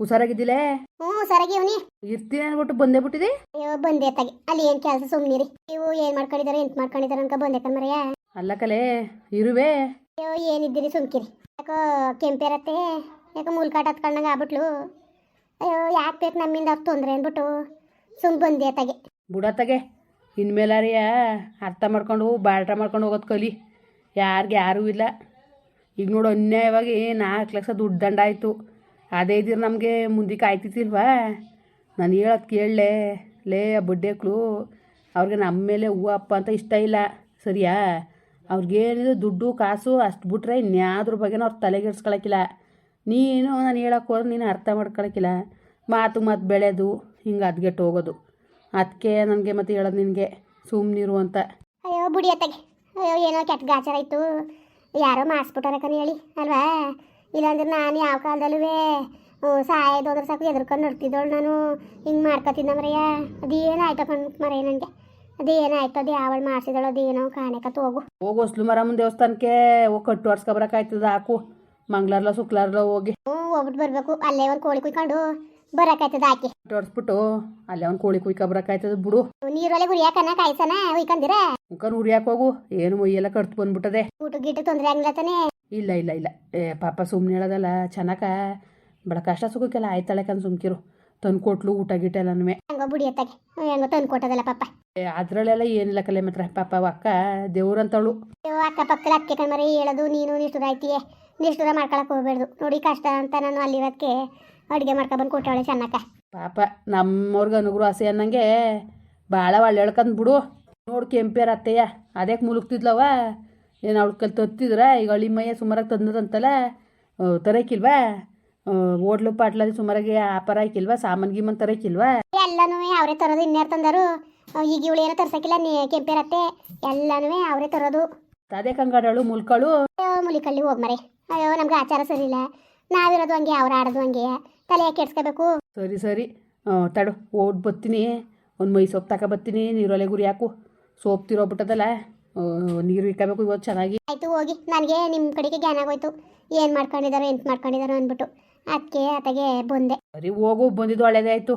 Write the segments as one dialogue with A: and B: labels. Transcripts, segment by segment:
A: ಹುಷಾರಾಗಿದ್ದಿಲ್ಲೇ
B: ಹ್ಞೂ ಹುಷಾರಾಗಿವ್ನಿ
A: ಇರ್ತೀನಿ ಅನ್ಬಿಟ್ಟು ಬಂದೇ ಬಿಟ್ಟಿದೆ?
B: ಅಯ್ಯೋ ಬಂದೆ ತಗೆ ಅಲ್ಲಿ ಏನು ಕೆಲಸ ಸುಮ್ನಿರಿ ನೀವು ಏನು ಮಾಡ್ಕೊಂಡಿದಾರೆ ಎಂತ ಮಾಡ್ಕೊಂಡಿದ್ದಾರೆ ಅಂತ ಬಂದೆ ಕಣ್ಮರಯ್ಯ
A: ಅಲ್ಲ ಕಲೆ ಇರುವೆ?
B: ಅಯ್ಯೋ ಏನಿದ್ದೀರಿ ಸುಮ್ಕಿರಿ ಯಾಕೋ ಕೆಂಪೇರತ್ತೆ ಯಾಕೋ ಮೂಲ್ಕಾಟ ಹತ್ಕೊಂಡಂಗೆ ಆಗ್ಬಿಟ್ಲು. ಅಯ್ಯೋ ಯಾಕೆ ಬೇಕು ನಮ್ಮಿಂದ ಅವ್ರು ತೊಂದರೆ ಅನ್ಬಿಟ್ಟು. ಸುಮ್ ಬಂದೆ ತಗೆ
A: ಬುಡತ್ತಗೆ ಇನ್ಮೇಲಾರಿಯ ಅರ್ಥ ಮಾಡ್ಕೊಂಡು ಬಾಳ್ಟ ಮಾಡ್ಕೊಂಡು ಹೋಗೋದು ಕಲಿ. ಯಾರಿಗೆ ಯಾರೂ ಇಲ್ಲ. ಈಗ ನೋಡು ಅನ್ಯಾಯವಾಗಿ ನಾಲ್ಕು ಲಕ್ಷ ದುಡ್ಡು ದಂಡ ಆಯಿತು. ಅದೇ ಇದ್ರೆ ನಮಗೆ ಮುಂದಕ್ಕೆ ಆಯ್ತಿತ್ತಿಲ್ವಾ ನಾನು ಹೇಳೋದು ಕೇಳಲೆ. ಲೇ ಆ ಬಡ್ಡೆಕ್ಳು, ಅವ್ರಿಗೆ ನಮ್ಮ ಮೇಲೆ ಹೂವು ಅಪ್ಪ ಅಂತ ಇಷ್ಟ ಇಲ್ಲ, ಸರಿಯಾ? ಅವ್ರಿಗೇನಿದ್ರು ದುಡ್ಡು, ಕಾಸು ಅಷ್ಟು ಬಿಟ್ರೆ ಇನ್ಯಾದ್ರ ಬಗ್ಗೆನೂ ಅವ್ರು ತಲೆಗೆಡ್ಸ್ಕೊಳಕ್ಕಿಲ್ಲ ನೀನು ನಾನು ಹೇಳಕ್ಕೆ ಹೋದ್ರೆ ನೀನು ಅರ್ಥ ಮಾಡ್ಕೊಳಕ್ಕಿಲ್ಲ ಮಾತು ಮಾತು ಬೆಳೆದು, ಹಿಂಗೆ ಅದ್ಗೆಟ್ಟು ಹೋಗೋದು. ಅದಕ್ಕೆ ನನಗೆ ಮತ್ತೆ ಹೇಳೋದು ನಿನಗೆ ಸುಮ್ಮನಿರು ಅಂತ.
B: ಅಯ್ಯೋ, ಬುಡಿ ಅಯ್ಯೋ, ಏನೋ ಕೆಟ್ಟ ಗಾಚಾರ ಆಯಿತು ಯಾರೋ ಮಾಡಿಸ್ಬಿಟ್ಟಾರೆ ಕಣ್ ಹೇಳಿ, ಅಲ್ವಾ? ಇಲ್ಲಾಂದ್ರೆ ನಾನು ಯಾವ ಕಾಲದಲ್ಲೂ ಸಾಯೋದು ಅಂದ್ರೆ ಸಾಕು ಎದುರ್ಕೊಂಡು ನೋಡ್ತಿದ್ದವಳು ನಾನು. ಹಿಂಗೆ ಮಾಡ್ಕೊತಿದ್ದ ಮರೆಯ ಅದೇನಾಯ್ತು ಕಣ್ ಮರೆಯ ನನಗೆ ಅದೇನಾಯ್ತು? ಅದು ಯಾವಳು ಮಾಡಿಸಿದಳು ಅದೇನೋ ಕಾಣಕತ್ತು ಹೋಗು
A: ಹೋಗು ಹೊಸ್ಲು ಮರಮ್ಮನ ದೇವಸ್ಥಾನಕ್ಕೆ ಹೋಗಿ ಕಟ್ಟು ಆಡ್ಸ್ಕೊಬರಕ್ಕಾಯ್ತದ ಹಾಕು. ಮಂಗ್ಳಾರ್ಲ ಶುಕ್ಲಾರ್ಲ ಹೋಗಿ.
B: ಹ್ಞೂ ಹೋಗ್ಬಿಟ್ಟು ಬರಬೇಕು. ಅಲ್ಲೇ ಒಂದು ಕೋಳಿ ಕುಯ್ಕೊಂಡು ಬರಕಾಯ್ತದ ಹಾಕಿ
A: ಕಟ್ಟು ಆಡ್ಸ್ಬಿಟ್ಟು ಅಲ್ಲೇ ಅವ್ನು ಕೋಳಿ ಕುಯ್ಕೊಬರಕ್ಕಾಯ್ತದ ಬಿಡು.
B: ನೀರೊಲೆ ಉರಿಯಾಕನ ಕಾಯ್ಸನ? ಉಯ್ಕಂದಿರ
A: ಮುಖ ಉರಿಯಾಕೆ ಹೋಗು. ಏನು ಮೊಯ್ಯೆಲ್ಲ ಕಟ್ತು ಬಂದ್ಬಿಟ್ಟದೆ.
B: ಊಟ ಗೀಟ ತೊಂದರೆ ಆಗಿಲ್ಲ ತಾನೆ.
A: ಇಲ್ಲ ಇಲ್ಲ ಇಲ್ಲ. ಏ ಪಾಪ ಸುಮ್ಮನೆ ಹೇಳೋದಲ್ಲ ಚೆನ್ನಾಗ ಬಡ ಕಷ್ಟ ಸುಖಕ್ಕೆಲ್ಲ ಆಯ್ತಾಳೆ ಕಣ್ ಸುಮ್ಕಿರು. ತಂದು ಕೊಟ್ಲು ಊಟ ಗೀಟ ಎಲ್ಲನೂ
B: ಹಂಗೋ ಬುಡಿ ಅತ್ತಾಗೆ. ಹೆಂಗೋ ತಂದು ಕೊಟ್ಟದಲ್ಲ ಪಾಪ
A: ಅದರಲ್ಲೆಲ್ಲ ಏನಿಲ್ಲ ಕಲೆ ಮಾತ್ರ. ಪಾಪ ಅವ್ ಅಕ್ಕ ದೇವ್ರಂತಳು
B: ಅಯ್ಯೋ ಅಕ್ಕಪಕ್ಕದ ಅಕ್ಕೆ ಕಣ್ಮರಿ ಹೇಳೋದು ನೀನು ನಿಷ್ಠುರ ಆಯ್ತೀಯ. ನಿಷ್ಠುರ ಮಾಡ್ಕೊಳಕ್ ಹೋಗ್ಬೇಡ್ದು. ನೋಡಿ ಕಷ್ಟ ಅಂತ ನಾನು ಅಲ್ಲಿರೋದಕ್ಕೆ ಅಡುಗೆ ಮಾಡ್ಕೊಬಂದು ಕೊಟ್ಟವಳೆ ಚೆನ್ನಕ್ಕ
A: ಪಾಪ ನಮ್ಮವ್ರಿಗೆ ಅನುಗ್ರಹ ಆಸೆ ಅನ್ನಂಗೆ ಭಾಳ ಒಳ್ಳೆ ಹೇಳ್ಕಂದ್ ಬಿಡು. ನೋಡು ಕೆಂಪೇರ ಅತ್ತೆಯ. ಅದಕ್ಕೆ ಮುಳುಗ್ತಿದ್ಲವ ಏನು ಅವಳು ಕಲ್ ತತ್ತಿದ್ರೆ ಈಗ ಅಳಿ ಮೈಯ ಸುಮಾರಾಗಿ ತಂದದಂತಲ್ಲ ತರಕಿಲ್ವಾ? ಓಡ್ಲು ಪಾಟ್ಲಲ್ಲಿ ಸುಮಾರಾಗಿ ಆಪರ ಹಾಕಿಲ್ವಾ? ಸಾಮಾನು ಗೀಮನ್ ತರಕಿಲ್ವಾ?
B: ಎಲ್ಲಾನು ಅವರೇ ತರೋದು ಇನ್ಯಾರು ತಂದರು? ಈಗ ಇವಳು ಏನೋ ತರ್ಸಕ್ಕಿಲ್ಲ ನೀ ಕೆಂಪೇರತ್ತೆ. ಎಲ್ಲನೂ ಅವರೇ ತರೋದು.
A: ಅದೇ ಕಂಗಾಡಳು ಮುಲ್ಕಳು.
B: ಮುಲಿಕಳ್ಳಿ ಹೋಗ್ ಮರೆ. ಅಯ್ಯೋ ನಮ್ಗೆ ಆಚಾರ ಸರಿ ಇಲ್ಲ. ನಾವಿರೋದು ಹಂಗೆ ಅವ್ರು ಆಡೋದು ಹಂಗೆ. ತಲೆ ಕೆಡ್ಸ್ಕೋಬೇಕು?
A: ಸರಿ ಸರಿ. ತಡ ಓಡ್ ಬತ್ತೀನಿ. ಒಂದು ಮೈ ಸೊಪ್ಪು ತಕ ಬತ್ತೀನಿ. ನೀರೊಲೆ ಗುರಿ ಹಾಕು. ಸೋಪ್ ತಿರೋಗ್ಬಿಟ್ಟದಲ್ಲ ನೀರು ಇಕ್ಕಬೇಕು ಇವತ್ತು ಚೆನ್ನಾಗಿ.
B: ಆಯ್ತು ಹೋಗಿ. ನನಗೆ ನಿಮ್ಮ ಕಡೆಗೆ ಜ್ಞಾನ ಆಗೋಯ್ತು. ಏನು ಮಾಡ್ಕೊಂಡಿದಾರೋ ಎಂತ ಮಾಡ್ಕೊಂಡಿದಾರೋ ಅಂದ್ಬಿಟ್ಟು. ಅದಕ್ಕೆ ಆತಗೆ ಬಂದೆ.
A: ಬರೀ ಹೋಗು ಬಂದಿದ್ದು ಒಳ್ಳೇದೇ ಆಯಿತು.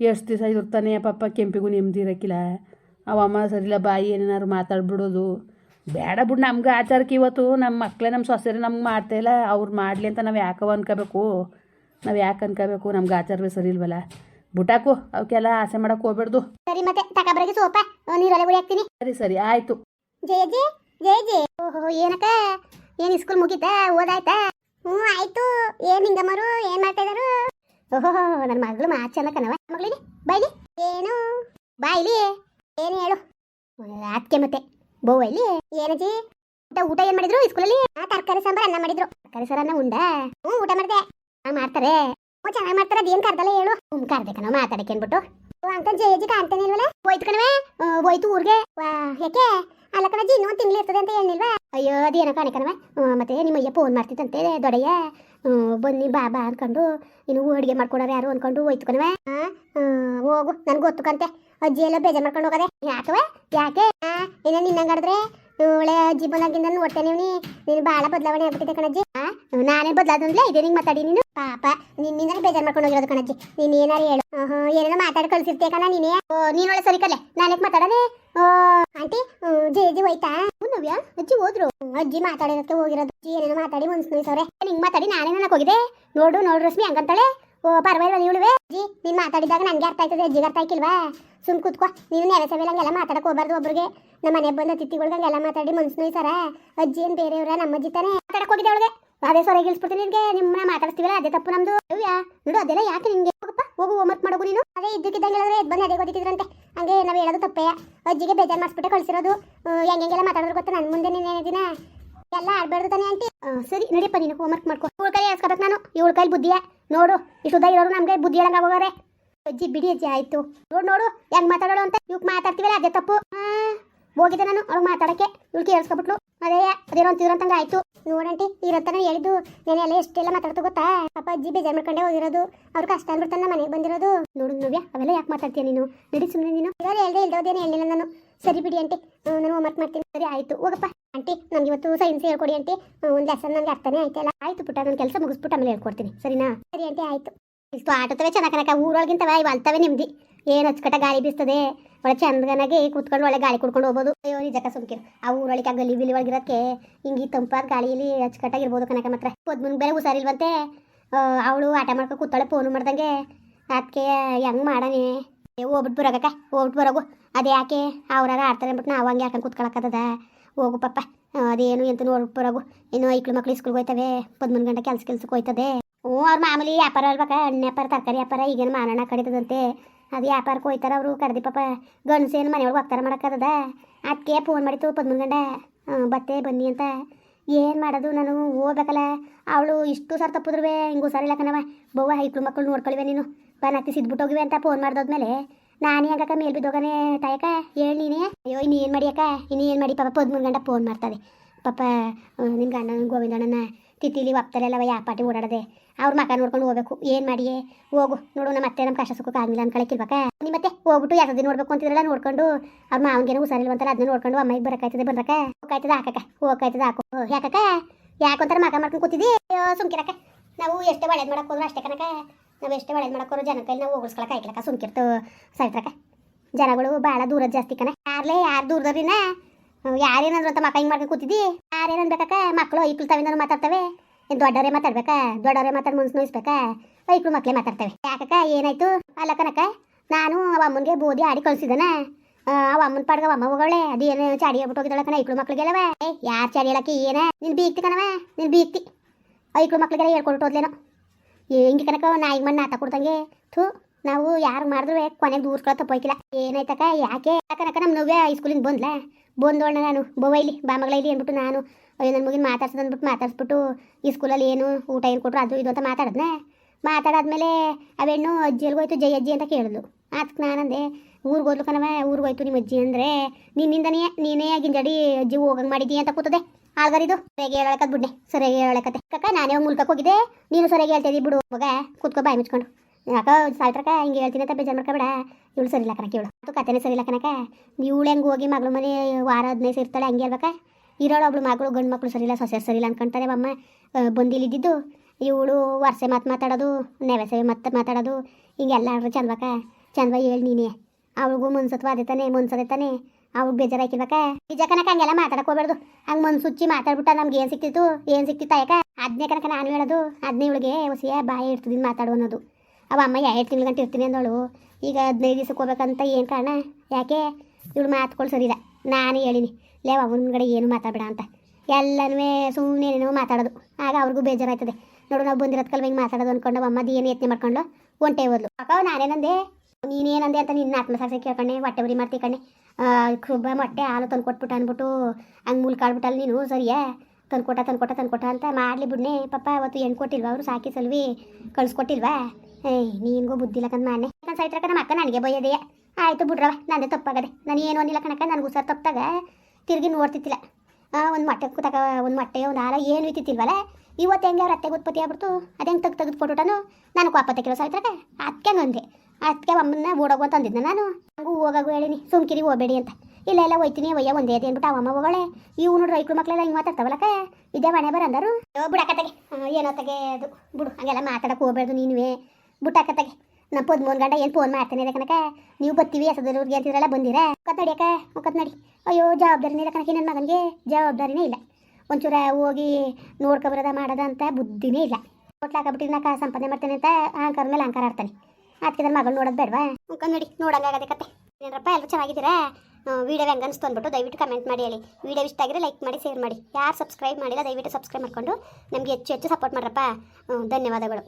A: ಎಷ್ಟು ದಿವಸ ಇರ್ತಾನೆ ಪಾಪ ಕೆಂಪಿಗೂ ನೆಮ್ಮದಿ ಇರೋಕ್ಕಿಲ್ಲ. ಅವಮ್ಮ ಸರಿಲ್ಲ ಬಾಯಿ ಏನೇನಾದ್ರು ಮಾತಾಡ್ಬಿಡೋದು. ಬೇಡ ಬಿಡು ನಮ್ಗೆ ಆಚಾರಕ್ಕೆ ಇವತ್ತು. ನಮ್ಮ ಮಕ್ಕಳೇ ನಮ್ಮ ಸೊಸೆರೆ ನಮ್ಗೆ ಮಾಡ್ತಾಯಿಲ್ಲ ಅವ್ರು ಮಾಡಲಿ ಅಂತ ನಾವು ಯಾಕೋ ಅನ್ಕೋಬೇಕು. ನಾವು ಯಾಕೆ ಅನ್ಕೋಬೇಕು? ನಮ್ಗೆ ಆಚಾರವೇ ಸರಿ ಇಲ್ವಲ್ಲ. ಬುಟಾಕು ಅವಕ್ಕೆಲ್ಲ ಆಸೆ ಮಾಡೋಕೆ ಹೋಗ್ಬಾರ್ದು
B: ಸರಿ ಮತ್ತೆ ತಗೊಬರಗೆ ಸೋಪ. ನೀರೊಲೆ ಗುಡಿ ಹಾಕ್ತೀನಿ
A: ಸರಿ ಸರಿ ಆಯಿತು.
B: ಜಯ ಜಯ ಜಯ ಜಯ. ಓಹೋ ಏನಕ್ಕ? ಏನ್ ಸ್ಕೂಲ್ ಮುಗೀತಾ? ಓದಾಯ್ತಾ? ಹ್ಞೂ ಆಯ್ತು. ಏನ್ ಹಿಂಗಮ್ಮರು ಏನ್ ಮಾಡ್ತಾ ಇದಾರು? ಓಹೋ ನನ್ನ ಮಗಳು ಮಾತು ಚಂದ ಕಣವ ಮಗಳಿಗೆ ಬೈಲಿ ಏನು? ಬಾಯ್ಲಿ ಏನು ಹೇಳು? ಅದಕ್ಕೆ ಮತ್ತೆ ಬೋವಲ್ಲಿ ಏನಜ್ಜಿ ಊಟ ಊಟ ಏನು ಮಾಡಿದ್ರು ಸ್ಕೂಲಲ್ಲಿ ಆ ತರಕಾರಿ ಸಾಂಬಾರು ಅನ್ನ ಮಾಡಿದ್ರು. ತರಕಾರಿ ಸಾರು ಅನ್ನ ಉಂಡ? ಹ್ಞೂ ಊಟ ಮಾಡಿದೆ. ಆ ಮಾಡ್ತಾರೆ. ಹ್ಞೂ ಚೆನ್ನಾಗಿ ಮಾಡ್ತಾರೆ ಅದೇನು ಕರ್ದಲ್ಲ ಹೇಳು. ಹ್ಞೂ ಕರ್ದೆ ಕಣವ ಮಾತಾಡಕ್ಕೆ ಅಂದ್ಬಿಟ್ಟು. ಅಂಕಲ್ ಜಯಜಿ ಕಾಣ್ತಾನೆ ಇಲ್ವಲ್ಲ? ಹೋಯ್ತು ಕಣವೆ ಹೋಯ್ತು ಊರಿಗೆ. ವಾ ಯಾಕೆ? ಅಲ್ಲ ಕಣಜ್ಜಿ ಇನ್ನೊಂದು ತಿಂಗಳು ಇರ್ತದೆ ಅಂತ ಹೇಳಿಲ್ವಾ? ಅಯ್ಯೋ ಅದೇನೋ ಕಣೆ ಕಣವ ಆ, ಮತ್ತೆ ನಿಮ್ಮಯ್ಯ ಫೋನ್ ಮಾಡ್ತಿದ್ದಂತೆ ದೊಡೆಯ ಬನ್ನಿ ಬಾ ಬಾ ಅನ್ಕೊಂಡು ಇನ್ನು ಅಡುಗೆ ಮಾಡ್ಕೊಡೋರು ಯಾರು ಅನ್ಕೊಂಡು ಹೋಯ್ತು ಕಣವ ಹೋಗು ನನ್ಗೆ ಗೊತ್ತು ಕಂತೆ ಅಜ್ಜಿ ಎಲ್ಲ ಬೇಜಾರು ಮಾಡ್ಕೊಂಡು ಹೋಗೋದೆ. ಯಾಕವ ಯಾಕೆ? ಇನ್ನ ನಿನ್ನಂಗಾಡಿದ್ರೆ ಅಜ್ಜಿ ಬಂದಾಗಿಂದ ಹೊಟ್ಟೆ ನೀವು ನೀನು ಭಾಳ ಬದಲಾವಣೆ ಆಗ್ಬಿಟ್ಟಿದೆ ಕಣಜ್ಜಿ. ನಾನೇ ಬದಲಾದಂದ್ಲೆ ಇದೇ ನಿಂಗೆ ಮಾತಾಡಿ ನೀನು? ಪಾಪ ನಿನ್ನಿಂದನೇ ಬೇಜಾರು ಮಾಡ್ಕೊಂಡು ಹೋಗಿರೋದು ಕಣಜ್ಜಿ. ನೀನು ಏನಾರು ಹೇಳು. ಏನೇನೋ ಮಾತಾಡಿ ಕಳ್ಸಿರ್ತೀಯ ಕಣ ನೀನೇ? ನೀನು ಒಳ್ಳೆ ಸರಿ ಕಲೆ ಮಾತಾಡನೆ ಓ, ಆಂಟಿ ಜಿ ಜಿ ಹೋಯ್ತಾ? ನವ್ಯ, ಅಜ್ಜಿ ಹೋದ್ರು. ಅಜ್ಜಿ ಮಾತಾಡಿರೋದಕ್ಕೆ ಹೋಗಿರೋದು. ಅಜ್ಜಿ ಏನೇನೋ ಮಾತಾಡಿ ಮುನ್ಸ್ ನೋಯ್ಸವ್ರೆ ನಿಂಗೆ ಮಾತಾಡಿ ನಾನೇ ನನಗೆ ಹೋಗಿದೆ ನೋಡು ನೋಡು ರಶ್ಮಿ, ಹಂಗಂತಾಳೆ. ಓ ಪರವಾಗಿಲ್ಲ ಇವಳುವೆ ಅಜ್ಜಿ, ನೀನು ಮಾತಾಡಿದಾಗ ನನಗೆ ಅರ್ಥ ಆಯ್ತದೆ, ಅಜ್ಜಿಗೆ ಅರ್ಥ ಆಯ್ಕಿಲ್ವಾ? ಸುಮ್ ಕೂತ್ಕೋ. ನೀನು ನೆರೆ ಸಭೆಯಲ್ಲಿ ಹಂಗೆಲ್ಲ ಮಾತಾಡಕ್ ಹೋಗ್ಬಾರ್ದು ಒಬ್ರಿಗೆ. ನಮ್ಮ ಮನೆ ಬಂದ ತಿಥಿಗಳ್ಗೆ ಎಲ್ಲ ಮಾತಾಡಿ ಮನ್ಸು ನೋಯ್ಸಾರ? ಅಜ್ಜಿ ಏನು ಬೇರೆಯವ್ರ? ನಮ್ಮ ಅಜ್ಜಿ ತಾನೇ. ಮಾತಾಡಕ್ ಹೋಗಿದೆ ಅವಳಿಗೆ. ಅದೇ ಸೊರೆ ಗೆಲ್ಸ್ಬಿಡ್ತೀನಿ ನಿನ್ಗೆ. ನಿಮ್ಮನ್ನ ಮಾತಾಡ್ತೀವಲ್ಲ ಅದೇ ತಪ್ಪು ನಮ್ದು. ನೋಡು, ಅದೆಲ್ಲ ಯಾಕೆ ನಿನ್ಗೆ ಹೋಗಪ್ಪ, ಹೋಗು ಹೋಮತ್ ಮಾಡೋಗು ನೀನು. ಅದೇ ಇದ್ದಕ್ಕಿದ್ದಂಗೆ ಹೇಳಿದ್ರೆ ಎದ್ ಬಂದು ಅದೇ ಗೊತ್ತಿದ್ರಂತೆ ಹಂಗೆ ನಾವು ಹೇಳೋದು ತಪ್ಪೇ ಅಜ್ಜಿಗೆ ಬೇಜಾರು ಮಾಡಿಸ್ಬಿಟ್ಟೆ ಕಳ್ಸಿರೋದು. ಹೆಂಗೆಲ್ಲ ಮಾತಾಡೋದು ಗೊತ್ತಾ? ನನ್ನ ಮುಂದೆ ನೀನು ಏನಿದ್ದೀನ ಎಲ್ಲ ಆಡ್ಬಾರ್ದು ತಾನೆ ಆಂಟಿ. ಸರಿ, ನಡಿಯಪ್ಪ, ನೀನು ಹೋಮ್ವರ್ಕ್ ವರ್ಕ್ ಇವಳ ಕೈ ಹಾಸ್ಕೋಬೇಕು ನಾನು. ಇವಳ ಕೈ ಬುದ್ಧಿಯ. ನೋಡು ಇಷ್ಟುದ್ದ ಇರೋರು ನಮ್ಗೆ ಬುದ್ಧಿ ಹೇಳಂಗ ಹೋಗೋರೆ ಅಜ್ಜಿ, ಬಿಡಿ ಅಜ್ಜಿ, ಆಯ್ತು. ನೋಡು ನೋಡು, ಹೆಂಗ್ ಮಾತಾಡೋಳು ಅಂತ. ಇವ್ಕ್ ಮಾತಾಡ್ತೀವಲ್ಲ, ಅದೇ ತಪ್ಪು. ಹೋಗಿದ್ದೆ ನಾನು ಅವ್ಳು ಮಾತಾಡಕ್ಕೆ. ಇವಳು ಹೇಳ್ಸ್ಕೊಬಿಟ್ಲು ಅದೇ, ಅದೇನೋ ಅಂತಿದ್ರಂತಂಗ ಆಯ್ತು. ನೋಡಂಟಿ ಇರೋತನ ಹೇಳಿದ್ದು ನೆನೆ ಎಲ್ಲ ಎಷ್ಟೆಲ್ಲ ಮಾತಾಡ್ತು ಗೊತ್ತಾ? ಪಾಪ ಅಜ್ಜಿ ಬೇಜಾರು ಮಾಡ್ಕೊಂಡೆ ಹೋಗಿರೋದು. ಅವ್ರು ಕಷ್ಟ ಅಂದ್ಬಿಡ್ತಾನೆ ಮನೆಗೆ ಬಂದಿರೋದು. ನೋಡು, ನವ್ಯ, ಅವೆಲ್ಲ ಯಾಕೆ ಮಾತಾಡ್ತೀಯ ನೀನು? ನಡಿ ಸುಮ್ಮನೆ ನೀನು. ಇವಾಗ ಹೇಳ್ದೆ ಇಲ್ದೋದೇನು ಹೇಳಿಲ್ಲ ನಾನು. ಸರಿ ಬಿಡಿ ಆಂಟಿ. ನಾನು ಹೋಮ್ವರ್ಕ್ ಮಾಡ್ತೀನಿ. ಸರಿ, ಆಯ್ತು. ಹೋಗಪ್ಪ. ಆಂಟಿ ನನಗೆ ಇವತ್ತು ಸೈನ್ಸ್ ಹೇಳ್ಕೊಡಿ ಆಂಟಿ. ಒಂದು ಲೆಸನ್ ನನಗೆ ಅರ್ಥನೇ ಆಯ್ತಲ್ಲ ಆಯ್ತು ಪುಟ್ಟ, ನಾನು ಕೆಲಸ ಮುಗಿಸ್ಬಿಟ್ಟು ಆಮೇಲೆ ಹೇಳ್ಕೊಡ್ತೀನಿ. ಸರಿನಾ? ಸರಿ ಆಂಟಿ, ಆಯ್ತು. ಇಷ್ಟು ಆಟೋತವೆ ಚೆನ್ನಾಗನಕ ಊರೊಳಗಿಂತ ಇವು ಅಲ್ತವೆ ನಿಮ್ದಿ. ಏನು ಅಚ್ಚುಕಟ್ಟ ಗಾಳಿ ಬೀಸ್ತದೆ? ಒಳ್ಳೆ ಚಂದಗನಾಗಿ ಕೂತ್ಕೊಂಡು ಒಳ್ಳೆ ಗಾಳಿ ಕುಡ್ಕೊಂಡು ಹೋಗ್ಬೋದು. ಅಯ್ಯೋ, ನಿಜಕ್ಕ ಸುಮ್ಕಿರು ಆ ಊರೊಳಗೆ ಗಲಿ ಬಿಲಿ ಒಳಗಿರೋಕ್ಕೆ ಹಿಂಗೆ ತಂಪಾದ ಗಾಳಿಯಲ್ಲಿ ಇರ್ಬೋದು ಕನಕ ಮಾತ್ರ. ಮುಂದೆ ಬೇರೆ ಹುಷಾರಿಲ್ವಂತೆ ಅವಳು ಆಟ ಮಾಡ್ಕೊಂಡು ಕೂತಾಳೆ ಫೋನ್ ಮಾಡ್ದಂಗೆ. ಅದಕ್ಕೆ, ಹೆಂಗೆ ಮಾಡಾನೆ ಹೋಗ್ಬಿಟ್ಟು ಬರೋಗಕ್ಕ ಹೋಗ್ಬಿಟ್ಟು ಬರೋಗು ಅದು ಯಾಕೆ? ಅವ್ರಾರ ಆಡ್ತಾರೆ ಅಂದ್ಬಿಟ್ಟು ನಾವು ಹಂಗೆ ಹಾಕೊಂಡು ಕೂತ್ಕೊಳಕ್ಕದ ಹೋಗು ಪಪ್ಪ. ಅದೇನು ಎಂತ ನೋಡ್ಬಿಟ್ಟು ಬರೋಗು ಇನ್ನು ಐಕ್ಳು ಮಕ್ಳು ಸ್ಕೂಲ್ಗೆ ಹೋಯ್ತವೆ. ಪದ್ಮೂರು ಗಂಟೆ ಕೆಲಸ ಕೆಲ್ಸಕ್ಕೆ ಹೋಯ್ತದೆ. ಹ್ಞೂ, ಅವ್ರ ಮಾಮೂಲಿ ವ್ಯಾಪಾರ ಅಲ್ಬೇಕ. ಹಣ್ಣು ವ್ಯಾಪಾರ, ತರಕಾರಿ ವ್ಯಾಪಾರ. ಈಗೇನು ಮಾರಣ ಕಡಿತದಂತೆ. ಅದು ವ್ಯಾಪಾರಕ್ಕೆ ಹೋಯ್ತಾರೆ ಅವರು ಕರ್ದಿ ಪಾಪ ಗಂಡಸೇನು ಮನೆಯೊಳಗೆ ಹೋಗ್ತಾರೆ ಮಾಡೋಕ್ಕದ ಅದಕ್ಕೆ ಫೋನ್ ಮಾಡಿತು ಪದ್ಮೂರು ಗಂಡ. ಬತ್ತೆ, ಬನ್ನಿ ಅಂತ. ಏನು ಮಾಡೋದು ನಾನು? ಹೋಗ್ಬೇಕಲ್ಲ. ಅವಳು ಇಷ್ಟು ಸರ್ ತಪ್ಪಿದ್ರು ಹಿಂಗೂ ಸರಿ ಇಲ್ಲ ಕಣವ ಬವ್ವ, ಐಕ್ಳು ಮಕ್ಕಳು ನೋಡ್ಕೊಳ್ವೆ ನೀನು. ಬನ್ನತ್ತಿ ಸಿದ್ಬಿಟ್ಟು ಹೋಗಿವೆ ಅಂತ ಫೋನ್ ಮಾಡ್ದೋದ್ಮೇಲೆ ನಾನು ಹೆಂಗಕ್ಕ ಮೇಲ್ ಬಿದ್ದೋಗನೆ ತಾಯಕ ಹೇಳಿ ನೀನೇ. ಅಯ್ಯೋ, ಇನ್ನು ಏನು ಮಾಡಿಯಕ್ಕ ಇನ್ನು ಏನು ಮಾಡಿ? ಪಾಪ ಪದ್ಮನ್ ಗಂಡ ಫೋನ್ ಮಾಡ್ತದೆ. ಪಾಪ ನಿನ್ನ ಗಂಡನ ಗೋವಿಂದಣ್ಣನ ತಿತ್ತಿಲಿ ಒಪ್ತಾರಲ್ಲವ ಯಾಪಾಟಿ ಓಡಾಡದೆ. ಅವ್ರ ಮಕ ನೋಡ್ಕೊಂಡು ಹೋಗ್ಬೇಕು. ಏನು ಮಾಡಿಯೇ? ಹೋಗು. ನೋಡು ನಮ್ಮ ಮತ್ತೆ ನಮ್ಮ ಕಷ್ಟ ಸುಖಕ್ಕೆ ಆಗಿಲ್ಲ ಅನ್ಕೊಳಕ್ಕಿಲ್ಬೇಕ ನೀ ಮತ್ತೆ ಹೋಗ್ಬಿಟ್ಟು ಯಾವ್ದು ನೋಡ್ಬೇಕು ಅಂತಿದ್ರಲ್ಲ ನೋಡ್ಕೊಂಡು ಅವ್ರ ಮಾವನ್ಗೇನೋ ಹುಷಾರಿಲ್ವಂತಲ್ಲ ಅದನ್ನ ನೋಡ್ಕೊಂಡು ಅಮ್ಮಗೆ ಬರಕಾಯ್ತದೆ ಬರಕ ಹೋಗಾಯ್ತದ ಹಾಕಕ್ಕ. ಹೋಗಾಯ್ತದ ಹಾಕು. ಯಾಕಕ್ಕ? ಯಾಕಂತಾರೆ ಮಕ ಮಾಡ್ಕೊಂಡು ಕೂತಿದ್ದಿ ಅಯ್ಯೋ ಸುಮ್ಕಿರಕ್ಕ. ನಾವು ಎಷ್ಟೇ ಒಳ್ಳೇದು ಮಾಡಕ್ಕೆ ಹೋದ್ರು ಅಷ್ಟೇ ಕನಕ ನಾವು ಎಷ್ಟೇ ಒಳ್ಳೇದು ಮಾಡಕ್ ಹೋದ್ರು ಜನ ಕೈಲಿ ನಾವು ಹೋಗಿಸ್ಕೊಳಕ್ ಆಯ್ಕಲಕ್ಕ ಸುಮ್ಕಿರ್ತು ಸೈತ್ರಕ ಜನಗಳು ಭಾಳ ದೂರ ಜಾಸ್ತಿ ಕಣ. ಯಾರ್ಲೇ ಯಾರು ದೂರದವ್ರಿನ ಯಾರೇನಂದ್ರು ಅಂತ ಮಕ್ಕ ಹಿಂಗೆ ಮಾಡ್ಕೊಂಡು ಕೂತಿದ್ದಿ, ಯಾರೇನನ್ಬೇಕಕ್ಕ? ಮಕ್ಕಳು ಐಕ್ಳು ಮಾತಾಡ್ತವೆ. ಏನ್ ದೊಡ್ಡವರೇ ಮಾತಾಡ್ಬೇಕಾ? ದೊಡ್ಡವರೇ ಮಾತಾಡಿ ಮುನ್ಸ್ ನೋಯಿಸ್ಬೇಕಾ? ಐಕ್ಳು ಮಕ್ಳೇ ಮಾತಾಡ್ತವೆ. ಯಾಕಕ್ಕ, ಏನಾಯ್ತು? ಅಲ್ಲ ಕನಕ ನಾನು ಅವ ಅಮ್ಮನಿಗೆ ಬೋದಿ ಆಡಿ ಕಳ್ಸಿದನ. ಅವ ಅಮ್ಮನ ಪಾಡ್ಗ ಅಮ್ಮ ಹೋಗವಳೆ. ಅದೇನು ಚಾಡಿ ಹೇಳ್ಬಿಟ್ಟು ಹೋಗಿದ್ದಾಳೆ ಐಕ್ಳು ಮಕ್ಳಿಗೆಲ್ಲವ. ಏ, ಯಾರು ಚಾಡಿ ಹೇಳಕ್ಕೆ ಏನ? ನೀನು ಬೀಗ್ತಿ ಕಣವ, ನೀನು ಬೀಗ್ತಿ ಐಕ್ಳು ಮಕ್ಳಿಗೆಲ್ಲ ಹೇಳ್ಕೊಟ್ಟು ಹೋದ್ಲೇನೋ. ಹಿಂಗೆ ಕನಕ ನಾಯಿಗೆ ಮಣ್ಣು ಆತ ಕೊಡ್ದಂಗೆ. ಥೂ, ನಾವು ಯಾರು ಮಾಡಿದ್ರು ಕೊನೆಗೆ ದೂರ್ಸ್ಕೊಳ್ಳೋ ತಪ್ಪೋಯ್ಕಿಲ್ಲ ಏನಾಯ್ತಕ್ಕ, ಯಾಕೆ? ಯಾಕನಕ ನಮ್ಮ ನವ್ಯ ಸ್ಕೂಲಿಂದ ಬಂದ್ಲಾ? ಬಂದೋಣ ನಾನು ಬೊವೈಲಿ ಬಾಮಗಳೈಲಿ ಅಂದ್ಬಿಟ್ಟು ನಾನು. ಅಯ್ಯೋ ನನ್ನ ಮಗಿನ ಮಾತಾಡ್ಸೋದು ಅಂದ್ಬಿಟ್ಟು ಮಾತಾಡ್ಸ್ಬಿಟ್ಟು ಈ ಸ್ಕೂಲಲ್ಲಿ ಏನು ಊಟ ಏನು ಕೊಟ್ಟರು ಅದು ಇದು ಅಂತ ಮಾತಾಡಿದ್ನೆ. ಮಾತಾಡಾದ್ಮೇಲೆ ಅವೆಣ್ಣು ಅಜ್ಜಿ ಎಲ್ಗೆ ಹೋಯ್ತು, ಜೈ ಅಜ್ಜಿ ಅಂತ ಕೇಳಿದ್ಲು ಅದಕ್ಕೆ ನಾನಂದೆ, ಊರಿಗೆ ಹೋದ್ಲು ಕಣವ ಊರಿಗೆ ಹೋಯ್ತು ನಿಮ್ಮ ಅಜ್ಜಿ ಅಂದರೆ, ನಿನ್ನಿಂದನೇ ನೀನೇ ಗಿಂಜಡಿ ಅಜ್ಜಿ ಹೋಗಂಗೆ ಮಾಡಿದ್ದೀಯ ಅಂತ ಕೂತದೆ. ಆಳ್ಗರಿದು? ಸರಿಯಾಗಿ ಹೇಳಕತ್ ಬಿಡ್ನೆ. ಸರಿಯಾಗಿ ಹೇಳಕತ್ತೆ ಕಕ್ಕ, ನಾನೇ ಮುಲ್ಕಕ್ಕೆ ಹೋಗಿದ್ದೆ. ನೀನು ಸರಿಯಾಗಿ ಹೇಳ್ತಿದ್ದಿ ಬಿಡು. ಮಗ ಕೂತ್ಕೊ, ಬಾಯಿ ಮುಚ್ಕೊಂಡು. ಯಾಕ ಸಾಯ್ತ್ರಕ ಹಿಂಗೆ ಹೇಳ್ತೀನಿ ಅಂತ ಬೇಜಾರು ಮಾಡ್ಕೊಬೇಡ. ಇವಳು ಸರಿಲ್ಲ ಕಣಕ್ಕೆ, ಇವಳು. ಅದು ಕತೆನೇ ಸರಿಲ್ಲ ಕಣಕ ಇವಳು ಹೆಂಗೆ ಹೋಗಿ ಮಗಳು ಮನೆ ವಾರ ಹದಿನೈದು ಇರ್ತಾಳೆ ಹಂಗೆ ಹೇಳ್ಬೇಕ? ಇರೋಳು ಒಬ್ಳು ಮಗಳು, ಗಂಡು ಮಕ್ಕಳು ಸರಿಲ್ಲ ಸೊಸೆ ಸರಿಲ್ಲ ಅನ್ಕೊಂತಾರೆ ಅಮ್ಮ ಬಂದಿಲ್ಲಿದ್ದು ಇವಳು ವರ್ಷೆ ಮಾತು ಮಾತಾಡೋದು ನೆವೆಸೆ ಮತ್ತೆ ಮಾತಾಡೋದು. ಹಿಂಗೆಲ್ಲ ಚಂದ್ಬೇಕ ಚಂದ ಹೇಳಿ ನೀನೇ. ಅವಳಿಗೂ ಮುನ್ಸತ್ವ ಅದೇ ತಾನೆ. ಅವ್ಳು ಬೇಜಾರಾಕಿರ್ಬೇಕ ನಿಜ ಕನಕ ಹಂಗೆಲ್ಲ ಮಾತಾಡಕ್ ಹೋಗ್ಬಾರ್ದು ಹಂಗೆ ಮನ್ಸುಚ್ಚಿ ಮಾತಾಡ್ಬಿಟ್ಟ ನಮ್ಗೆ ಏನು ಸಿಕ್ತಿತ್ತು? ಏನು ಸಿಕ್ತಿತ್ತು ಯಾಕ? ಅದನ್ನೇ ಕನಕ ನಾನು ಹೇಳೋದು. ಅದನ್ನೇ ಇವಳಿಗೆ ಹೊಸಿಯ ಬಾಯಿ ಇಡ್ತಿದ್ದೀನಿ ಮಾತಾಡು ಅನ್ನೋದು. ಅವ ಅಮ್ಮ ಎರಡು ತಿಂಗಳು ಗಂಟೆ ಇರ್ತೀನಿ ಅಂದವಳು. ಈಗ ಹದಿನೈದು ದಿವಸಕ್ಕೆ ಹೋಗ್ಬೇಕಂತ ಏನು ಕಾರಣ? ಯಾಕೆ? ಇವಳು ಮಾತುಗಳು ಸರಿಯಿಲ್ಲ ನಾನು ಹೇಳಿನಿ. ಲೇವ ಕಡೆ ಏನು ಮಾತಾಡಬೇಡ ಅಂತ. ಎಲ್ಲನೂ ಸುಮ್ಮನೆ ಮಾತಾಡೋದು. ಆಗ ಅವ್ರಿಗೂ ಬೇಜಾರಾಯ್ತದೆ ನೋಡು, ನಾವು ಬಂದಿರೋದು ಕಲ್ವ ಹಿಂಗೆ ಮಾತಾಡೋದು ಅನ್ಕೊಂಡು ಅಮ್ಮ ಏನು ಯತ್ನೆ ಮಾಡ್ಕೊಂಡು ಒಂಟೆ ಹೋದ್ಲು ಅಕ್ಕ, ನಾನೇನಂದೆ? ನೀನೇನಂದೆ ಅಂತ ನಿನ್ನ ಆತ್ಮಸಾಕ್ಷಿ ಕೇಳ್ಕೊಂಡೆ ಹೊಟ್ಟೆ ಬರಿ ಮಾಡ್ತಿ ಕೃಬ ಮೊಟ್ಟೆ, ಹಾಲು ತಂದು ಕೊಟ್ಬಿಟ್ಟು ಅಂದ್ಬಿಟ್ಟು ಹಂಗೆ ಮುಲ್ಕಾಡ್ಬಿಟ್ಟಲ್ಲ ನೀನು, ಸರಿಯಾ? ತಂದ್ಕೊಟ್ಟ ತಂದ್ಕೊಟ್ಟ ತಂದ್ಕೊಟ್ಟ ಅಂತ ಮಾಡಲಿ ಬಿಡ್ನೆ. ಪಾಪ, ಅವತ್ತು ಹೆಣ್ಣು ಕೊಟ್ಟಿಲ್ವ ಅವರು? ಸಾಕಿ ಸಲ್ವಿ ಕಳ್ಸ್ಕೊಟ್ಟಿಲ್ವಾ? ಏಯ್, ನೀನ್ಗೂ ಬುದ್ಧಿ ಇಲ್ಲ ಕಂದ್ ಮಾಡ್ನೆ ಯಾಕಂದ್ರೆ ಸೈತ್ರಕ ನಮ್ಮ ಅಕ್ಕ, ನನಗೆ ಬೈಯದೆಯ ಆಯಿತು ಬಿಡ್ರವ ನಂದೇ ತಪ್ಪಾಗದೆ. ನಾನು ಏನು ಒಂದಿಲ್ಲ ಕಣಕ ನನಗೂ ಸರ್ ತಪ್ಪಾಗ ತಿರುಗಿ ನೋಡ್ತಿತ್ತಿಲ್ಲ ಒಂದು ಮೊಟ್ಟೆ ಕೂತಾಗ ಒಂದು ಮೊಟ್ಟೆ, ಒಂದು ಹಾಲ ಏನು ಇತ್ತಿತ್ತಿಲ್ವಲ್ಲ? ಇವತ್ತು ಹೆಂಗೆ ಅವ್ರ ಅತ್ತೆಗೆ ಉತ್ಪತ್ತಿ ಆಗ್ಬಿಡ್ತು? ಅದು ಹೆಂಗೆ ತೆಗ್ದು ತೆಗೆದು ಕೊಟ್ಬಿಟ್ಟನು? ನಾನು ಕೋಪತ್ತೆ ಕೆಲಸ ಸೈತ್ರಕ ಅದಕ್ಕೆ ಅಂದೆ ಅದಕ್ಕೆ ಅಮ್ಮನ್ನ ಓಡೋಗು ಅಂತ ಅಂದಿದ್ದೆ ನಾನು. ಹಂಗೂ ಹೋಗಾಗು ಹೇಳಿನಿ ಸುಮ್ಕಿರಿ ಹೋಗಬೇಡಿ ಅಂತ. ಇಲ್ಲ ಇಲ್ಲ, ಹೋಯ್ತೀನಿ ಒಯ್ಯ ಒಂದೇ ಅದೇ ಅಂದ್ಬಿಟ್ಟು ಅವಮ್ಮ ಹೋಗಳೆ ಇವು ನೋಡ್ರಿ ರೈತರು ಮಕ್ಕಳೆಲ್ಲ ಹಿಂಗೆ ಮಾತಾಡ್ತಾವಲ್ಲಕ್ಕ ಇದೇ ಮನೆ ಬರ ಅಂದರು. ಬುಡಕತ್ತಗೆ ಏನೋ ತಗೆ ಅದು. ಬಿಡು, ಹಂಗೆಲ್ಲ ಮಾತಾಡಕ್ಕೆ ಹೋಗ್ಬೇಡ್ದು ನೀನುವೇ. ಬುಟ್ಟಾಕತ್ತಗೆ ನಮ್ಮ ಮೂರು ಗಂಡ ಏನು ಫೋನ್ ಮಾಡ್ತಾನೆ ಇದೆ ನೀವು ಬರ್ತೀವಿ ಹೆಸದವ್ರಿಗೆ ಅಂತಿದ್ರಲ್ಲ ಬಂದಿರಾ. ಮುಖತ್ ನಡಿಯಕ್ಕ ನಡಿ. ಅಯ್ಯೋ, ಜವಾಬ್ದಾರಿನೇ ಇಲ್ಲ ಕನಕ ನನ್ನ ಮಗನಿಗೆ ಜವಾಬ್ದಾರಿನೇ ಇಲ್ಲ. ಒಂಚೂರ ಹೋಗಿ ನೋಡ್ಕೊಬರೋದ ಮಾಡೋದ ಅಂತ ಬುದ್ಧಿನೇ ಇಲ್ಲ. ಕೊಟ್ಲಾಕಬಿಟ್ಟು ನಾ ಕಾಸು ಸಂಪಾದನೆ ಮಾಡ್ತೇನೆ ಅಂತ, ಅಹಂಕಾರ ಮೇಲೆ ಅಹಂಕಾರ ಆಡ್ತಾನೆ. ಅದಕ್ಕೆ ಮಗಳು ನೋಡೋದು ಬೇಡವಾ? ಮುಖ ನೋಡಿ ನೋಡಂಗಾಗದೆ ಕತೆ. ಏನಪ್ಪ ಎಲ್ಲರೂ ಚೆನ್ನಾಗಿದ್ದೀರಾ? ವಿಡಿಯೋ ಹೆಂಗೆ ಅನಿಸ್ತು ಅಂದ್ಬಿಟ್ಟು ದಯವಿಟ್ಟು ಕಮೆಂಟ್ ಮಾಡಿ ಹೇಳಿ. ವಿಡಿಯೋ ಇಷ್ಟ ಆಗಿದ್ರೆ ಲೈಕ್ ಮಾಡಿ ಶೇರ್ ಮಾಡಿ. ಯಾರು ಸಬ್ಸ್ಕ್ರೈಬ್ ಮಾಡಿಲ್ಲ, ದಯವಿಟ್ಟು ಸಬ್ಸ್ಕ್ರೈಬ್ ಮಾಡಿಕೊಂಡು ನಮಗೆ ಹೆಚ್ಚು ಹೆಚ್ಚು ಸಪೋರ್ಟ್ ಮಾಡ್ರಪ್ಪ. ಧನ್ಯವಾದಗಳು.